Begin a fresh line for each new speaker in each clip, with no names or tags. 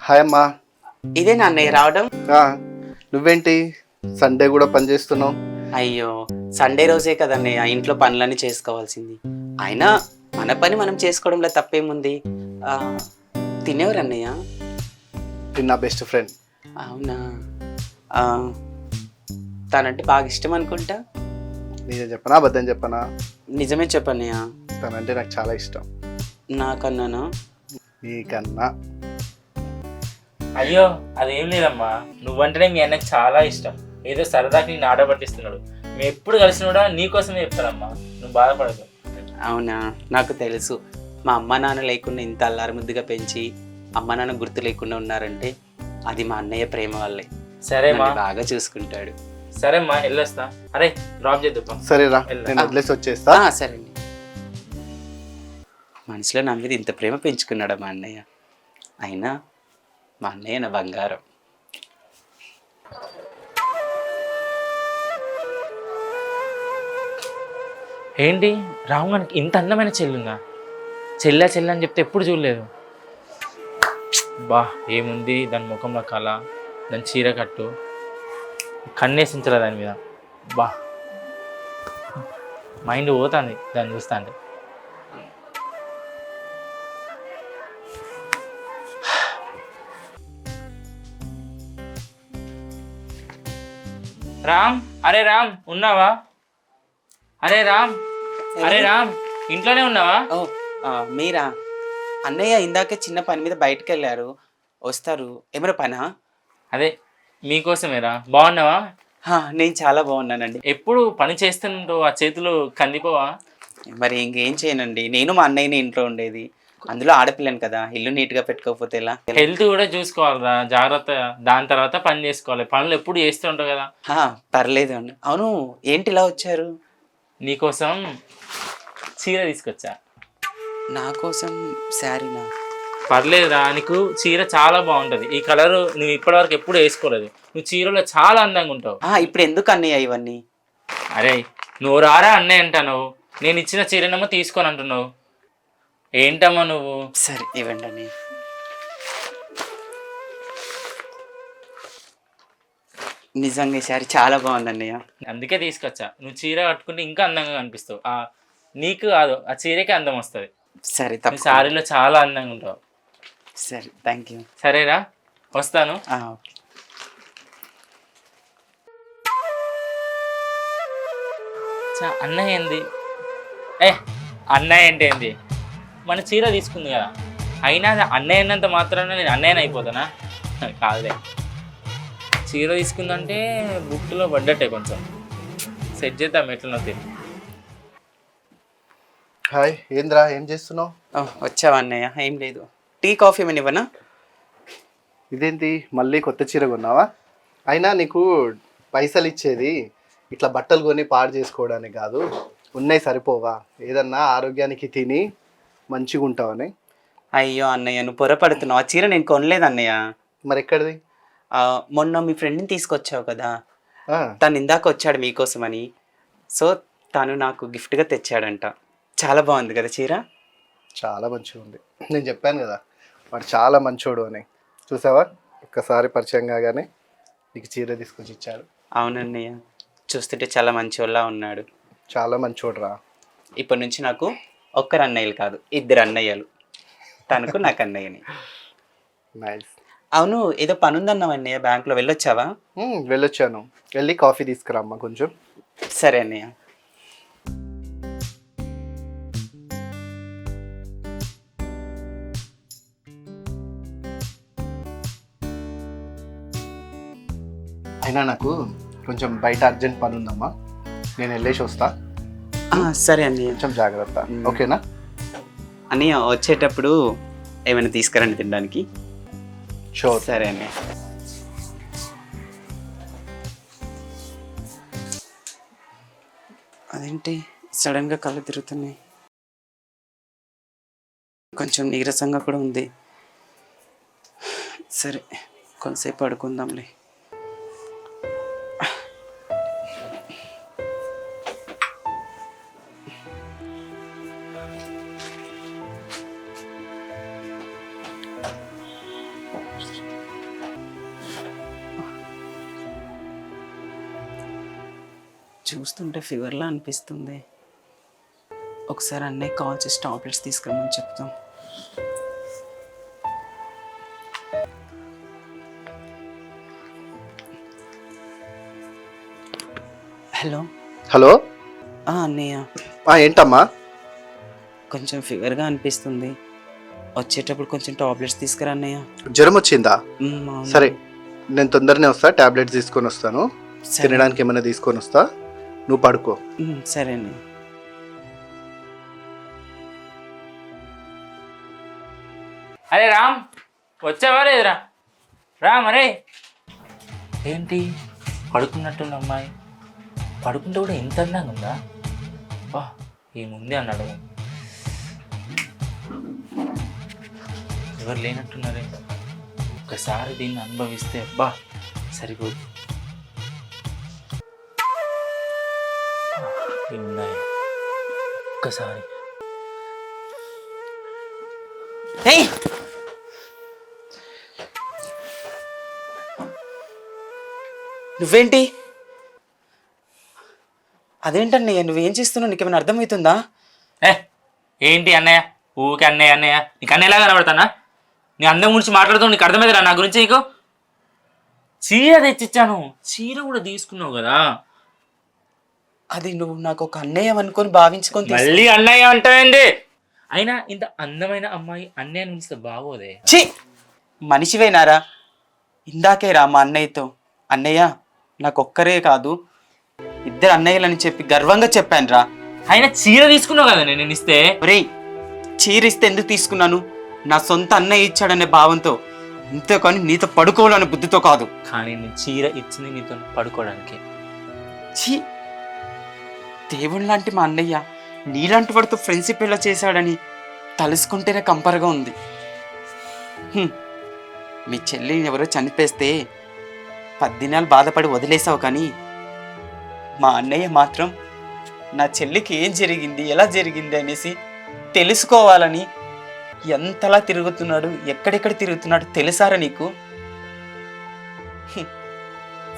Hi అమ్మా.
ఇదే నా అన్నయ్య రావడం
నువ్వేంటి? సండే కూడా పని చేస్తున్నావు?
అయ్యో సండే రోజే కదన్నయ్య ఇంట్లో పనులన్నీ చేసుకోవాల్సింది. అయినా మన పని మనం చేసుకోవడంలో తప్పేముంది? తినేవారు అన్నయ్య
నా బెస్ట్ ఫ్రెండ్
అవునా? ఆ, తనంటే బాగా ఇష్టం అనుకుంటా?
నిజం చెప్పనా? అబద్ధం చెప్పనా?
నిజమే చెప్పన్నయ్య.
తనంటే నాకు చాలా ఇష్టం.
నాకన్నానా?
నీకన్నా.
అయ్యో అదేం లేదమ్మా. నువ్వంటేనే మీ అన్నకి చాలా ఇష్టం. ఏదో సరదాకి నేను ఆట పట్టిస్తున్నాడు. మేము ఎప్పుడు కలిసిన కూడా నీకోసమే చెప్తానమ్మా. నువ్వు బాధపడదు
అవునా? నాకు తెలుసు. మా అమ్మ నాన్న లేకుండా ఇంత అల్లారు ముద్దుగా పెంచి అమ్మ నాన్న గుర్తు లేకుండా ఉన్నారంటే అది మా అన్నయ్య ప్రేమ వల్లే. నన్ను బాగా చూసుకుంటాడు.
సరేమ్మా వెళ్ళొస్తా. అరే డ్రాప్ చేద్దాం
సరేరా. నేను వదిలేసి వచ్చేస్తా.
ఆ, సరే మనసులో నా మీద ఇంత ప్రేమ పెంచుకున్నాడు మా అన్నయ్య? అయినా మా అన్నయ్య నా బంగారం.
ఏంటి? రావుగానికి ఇంత అందమైన చెల్లుందా? చెల్ల చెల్ల అని చెప్తే ఎప్పుడు చూడలేదు. బా ఏముంది? దాని ముఖంలో కళ దాని చీర కట్టు. కన్నేసించలే దాని మీద. బా. మైండ్ పోతుంది దాన్ని చూస్తా అంటే రామ్ అరే రామ్ ఉన్నావా? అరే రామ్ అరే రామ్ ఇంట్లోనే ఉన్నావా?
ఓ ఆ, మీరా? అన్నయ్య ఇందాకే చిన్న పని మీద బయటకు వెళ్ళారు వస్తారు. ఏమైనా పనా?
అదే మీకోసమేరా. బాగున్నావా?
హా, నేను చాలా బాగున్నానండి.
ఎప్పుడు పని చేస్తుంటావు ఆ చేతులు కందిపోవా?
మరి ఇంకేం చేయనండి? నేను మా అన్నయ్యని ఇంట్లో ఉండేది. అందులో ఆడపిల్లను కదా ఇల్లు నీట్గా పెట్టుకోకపోతే ఎలా?
హెల్త్ కూడా చూసుకోవాలిరా జాగ్రత్త. దాని తర్వాత పని చేసుకోవాలి. పనులు ఎప్పుడు చేస్తూ ఉంటావు కదా.
పర్లేదు అండి. అవును ఏంటి ఇలా వచ్చారు?
నీకోసం చీర తీసుకొచ్చా?
నా కోసం శారీనా?
పర్లేదురా నీకు చీర చాలా బాగుంటుంది. ఈ కలర్ నువ్వు ఇప్పటివరకు ఎప్పుడు వేసుకోలేదు. నువ్వు చీరలో చాలా అందంగా ఉంటావు.
ఆ, ఇప్పుడు ఎందుకు అన్నయ్య ఇవన్నీ?
అరే నువ్వు రారా అన్నయ్య అంటాను. నేను ఇచ్చిన చీరనేమో తీసుకొని అంటున్నావు. ఏంటమ్మా నువ్వు?
సరే ఇవ్వండి నిజంగా ఈ శారీ చాలా బాగుంది అన్నయ్య.
అందుకే తీసుకొచ్చా. నువ్వు చీర కట్టుకుంటే ఇంకా అందంగా కనిపిస్తావు. ఆ నీకు కాదు ఆ చీరకే అందం వస్తుంది.
సరే
నువ్వు
తప్ప
శారీలో చాలా అందంగా ఉంటావు.
సరే థ్యాంక్ యూ
సరేరా వస్తాను.
ఓకే
అన్నయ్య ఏంది? ఏ అన్నయ్య అంటే ఏంది? మన చీర తీసుకుంది కదా. అయినా అన్నయ్య అన్నంత మాత్రాన నేను అన్నయ్యని అయిపోతానా? కాదులే. చీర తీసుకుందంటే బుక్లో పడ్డట్టే కొంచెం. సెట్ చేద్దాం ఎట్లనో తెలియదు
హాయ్ ఏంద్రా ఏం చేస్తున్నావు?
వచ్చావా అన్నయ్య? ఏం లేదు. టీ కాఫీ ఏమైనా ఇవ్వనా?
ఇదేంటి మళ్ళీ కొత్త చీర కొన్నావా? అయినా నీకు పైసలు ఇచ్చేది ఇట్లా బట్టలు కొని పాడు చేసుకోవడానికి కాదు. ఉన్నాయి సరిపోవా. ఏదన్నా ఆరోగ్యానికి తిని మంచిగా ఉంటావని.
అయ్యో అన్నయ్య నువ్వు పొరపడుతున్నావు. ఆ చీర నేను కొనలేదు అన్నయ్య.
మరి ఎక్కడిది
ఆ, మొన్న మీ ఫ్రెండ్ని తీసుకొచ్చావు కదా.
ఆ,
తను ఇందాక వచ్చాడు మీకోసమని. సో తను నాకు గిఫ్ట్గా తెచ్చాడంట. చాలా బాగుంది కదా చీర?
చాలా మంచిగా ఉంది. నేను చెప్పాను కదా వాడు చాలా మంచోడు అని. చూసావా? ఒక్కసారి పరిచయం కాగానే నీకు చీర తీసుకొచ్చి ఇచ్చాడు
అవునన్నయ్య చూస్తుంటే చాలా మంచివాళ్ళ ఉన్నాడు.
చాలా మంచోడు రా
ఇప్పటి నుంచి నాకు ఒక్కరు అన్నయ్యలు కాదు ఇద్దరు అన్నయ్యలు. తనకు నాకు అన్నయ్యని. అవును ఏదో పని ఉందన్నావు అన్నయ్య బ్యాంక్లో వెళ్ళొచ్చావా?
వెళ్ళొచ్చాను. వెళ్ళి కాఫీ తీసుకురామ్మా కొంచెం.
సరే అన్నయ్య.
అయినా నాకు కొంచెం బయట అర్జెంట్ పని ఉందమ్మా నేను వెళ్ళేసి వస్తా.
ఆ, సరే అన్నయ్య.
కొంచెం జాగ్రత్త. ఓకేనా?
అన్నయ్య వచ్చేటప్పుడు ఏమైనా తీసుకురండి తినడానికి.
షూర్
సరే అన్నయ్య. అదేంటి? సడన్గా కళ్ళు తిరుగుతున్నాయి. కొంచెం నీరసంగా కూడా ఉంది. సరే కొంతసేపు పడుకుందాంలే. చూస్తుంటే ఫీవర్లా అనిపిస్తుంది. ఒకసారి అన్నయ్య కాల్ చేసి టాబ్లెట్స్ తీసుకురమని చెప్తాం. హలో.
హలో?
ఆ, అన్నయ్య.
ఏంటమ్మా?
కొంచెం ఫీవర్గా అనిపిస్తుంది. వచ్చేటప్పుడు కొంచెం టాబ్లెట్స్ తీసుకురా అన్నయ్య.
జ్వరం వచ్చిందా?
అవును.
సరే నేను తొందరనే వస్తా టాబ్లెట్స్ తీసుకొని వస్తాను.
సరే.
తినడానికి ఏమైనా తీసుకొని వస్తా. నువ్వు పడుకో.
మ్, సరే అన్నయ్య
అరే రామ్ వచ్చావా లేదురా? రామ్ అరే ఏంటి? పడుకున్నట్టుంది అమ్మాయి. పడుకుంటే కూడా ఎంత అందంగా ఉందా? బా ఏముంది అన్నాడు. ఎవరు లేనట్టున్నారే? ఒక్కసారి దీన్ని అనుభవిస్తే బా సరిపోదు ఏమున్నాయి ఒక్కసారి.
నువ్వేంటి? అదేంటన్నయ్య నువ్వేం చేస్తున్నావు? నీకేమైనా అర్థమవుతుందా?
ఏ ఏంటి అన్నయ్య? ఊకే అన్నయ్య అన్నయ్య. నీకు అన్నయ్యలా కనబడతానా? నీ అందం గురించి మాట్లాడుతావు నీకు అర్థమైందిరా నా గురించి నీకు? చీర తెచ్చిచ్చాను. చీర కూడా తీసుకున్నావు కదా.
అది నువ్వు నాకు ఒక అన్నయ్య అనుకొని భావించుకొని తీసు-
మళ్ళీ అన్నయ్య అంటావేంటి అయినా ఇంత అందమైన అమ్మాయి అన్నయ్య పిలిస్తే బాగోదే.
ఛీ! మనిషివేనారా ఇందాకే రా మా అన్నయ్యతో. అన్నయ్య నాకు ఒక్కరే కాదు ఇద్దరు అన్నయ్యలని చెప్పి గర్వంగా చెప్పాను రా.
అయినా చీర తీసుకున్నావు కదా నేను ఇస్తే?
ఒరేయ్ చీరిస్తే ఎందుకు తీసుకున్నాను? నా సొంత అన్నయ్య ఇచ్చాడనే భావంతో. అంతేకాని నీతో పడుకోవాలనే బుద్ధితో కాదు.
కానీ నేను చీర ఇచ్చింది నీతో పడుకోవడానికి.
ఛీ! దేవుని లాంటి మా అన్నయ్య నీలాంటి వాడితో ఫ్రెండ్షిప్ ఎలా చేశాడని తలుసుకుంటేనే కంపర్గా ఉంది. మీ చెల్లిని ఎవరో చనిపేస్తే పద్దినాలు బాధపడి వదిలేసావు కానీ మా అన్నయ్య మాత్రం నా చెల్లికి ఏం జరిగింది ఎలా జరిగింది అనేసి తెలుసుకోవాలని ఎంతలా తిరుగుతున్నాడు ఎక్కడెక్కడ తిరుగుతున్నాడు తెలుసారా నీకు?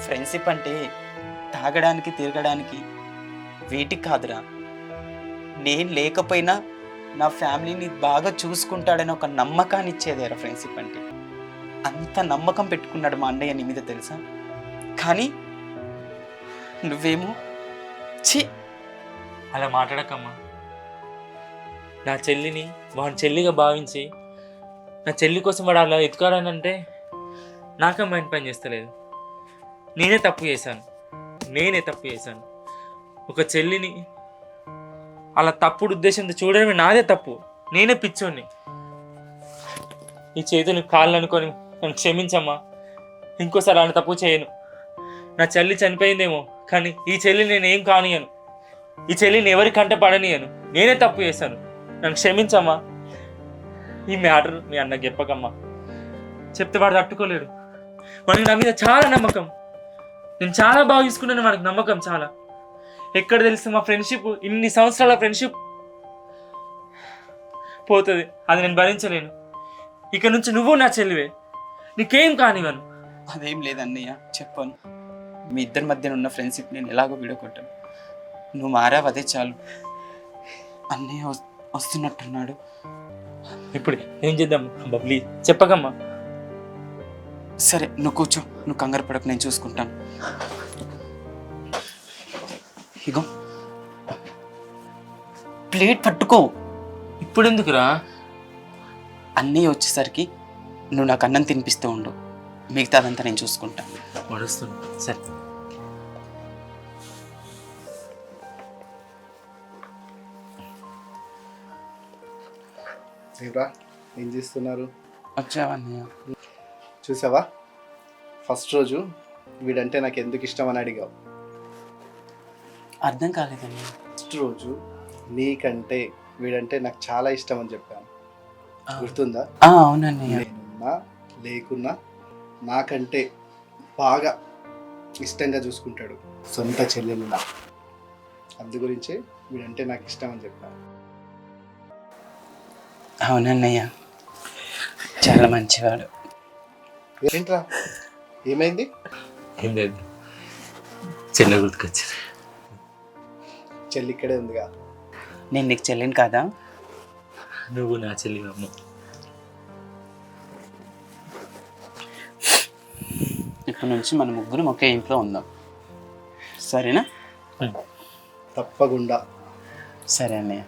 ఫ్రెండ్షిప్ అంటే తాగడానికి తిరగడానికి వీటికి కాదురా. నేను లేకపోయినా నా ఫ్యామిలీని బాగా చూసుకుంటాడని ఒక నమ్మకాన్ని ఇచ్చేదేరా ఫ్రెండ్షిప్ అంటే. అంత నమ్మకం పెట్టుకున్నాడు మా అన్నయ్య నీ మీద తెలుసా? కానీ నువ్వేమో ఛీ!
అలా మాట్లాడకమ్మా. నా చెల్లిని వాడి చెల్లిగా భావించి నా చెల్లి కోసం వాడు అలా ఎత్తుకాడని నాకే మైండ్ పని చేస్తలేదు. నేనే తప్పు చేశాను. నేనే తప్పు చేశాను. ఒక చెల్లిని అలా తప్పుడు ఉద్దేశంతో చూడడమే నాదే తప్పు. నేనే పిచ్చోని ఈ చేతిని కాళ్ళు అనుకొని నన్ను క్షమించమ్మా. ఇంకోసారి అలాంటి తప్పు చేయను. నా చెల్లి చనిపోయిందేమో కానీ ఈ చెల్లి నేను ఏం కానియను ఈ చెల్లిని ఎవరి కంట పడనియను. నేనే తప్పు చేశాను. నన్ను క్షమించమ్మా. ఈ మ్యాటర్ మీ అన్నకి చెప్పకమ్మా చెప్తే వాడు తట్టుకోలేడు. వాడికి నా మీద చాలా నమ్మకం. నేను చాలా బాగా తీసుకున్నాను వాడికి నమ్మకం చాలా. ఎక్కడ తెలుసు మా ఫ్రెండ్షిప్ ఇన్ని సంవత్సరాల ఫ్రెండ్షిప్ పోతుంది. అది నేను భరించలేను. ఇక నుంచి నువ్వు నా చెల్లివే. నీకేం కానివ్వను.
అదేం లేదన్నయ్య చెప్పాను. మీ ఇద్దరి మధ్యన ఉన్న ఫ్రెండ్షిప్ నేను ఎలాగో విడగొట్టాను. నువ్వు మారావు అదే చాలు. అన్నయ్య వస్- వస్తున్నట్టున్నాడు.
ఇప్పుడు ఏం చేద్దాం? బబ్లీ చెప్పకమ్మా.
సరే నువ్వు కూర్చో. నువ్వు కంగారు పడకు నేను చూసుకుంటాను. ఇగో. ప్లేట్ పట్టుకో.
ఇప్పుడు ఎందుకురా
అన్నయ్య వచ్చేసరికి నువ్వు నాకు అన్నం తినిపిస్తూ ఉండు. మిగతాదంతా నేను చూసుకుంటాను
సరే.
ఏం చేస్తున్నారు?
వచ్చావా అన్నయ్య
చూసావా? ఫస్ట్ రోజు వీడంటే నాకు ఎందుకు ఇష్టం అని అడిగావు.
అర్థం కాలేదన్నయ్య
ఫస్ట్ రోజు నీకంటే వీడంటే నాకు చాలా ఇష్టం అని చెప్పాను. గుర్తుందా?
ఆ, అవునన్నయ్య
నేనున్నా లేకున్నా నాకంటే బాగా ఇష్టంగా చూసుకుంటాడు సొంత చెల్లెలులా అందు గురించే వీడంటే నాకు ఇష్టం అని చెప్పాను.
అవునన్నయ్య. చాలా మంచివాడు.
ఏంట్రా? ఏమైంది?
ఏం లేదు. చిన్న గుర్తుకొచ్చింది
చెల్లి ఇక్కడే ఉందిగా.
నేను నీకు చెల్లిని కాదా?
నువ్వు నా చెల్లి అమ్మ.
ఇప్పటి నుంచి మన ముగ్గురం ఒకే ఇంట్లో ఉందాం. సరేనా?
తప్పకుండా.
సరే అన్నయ్య.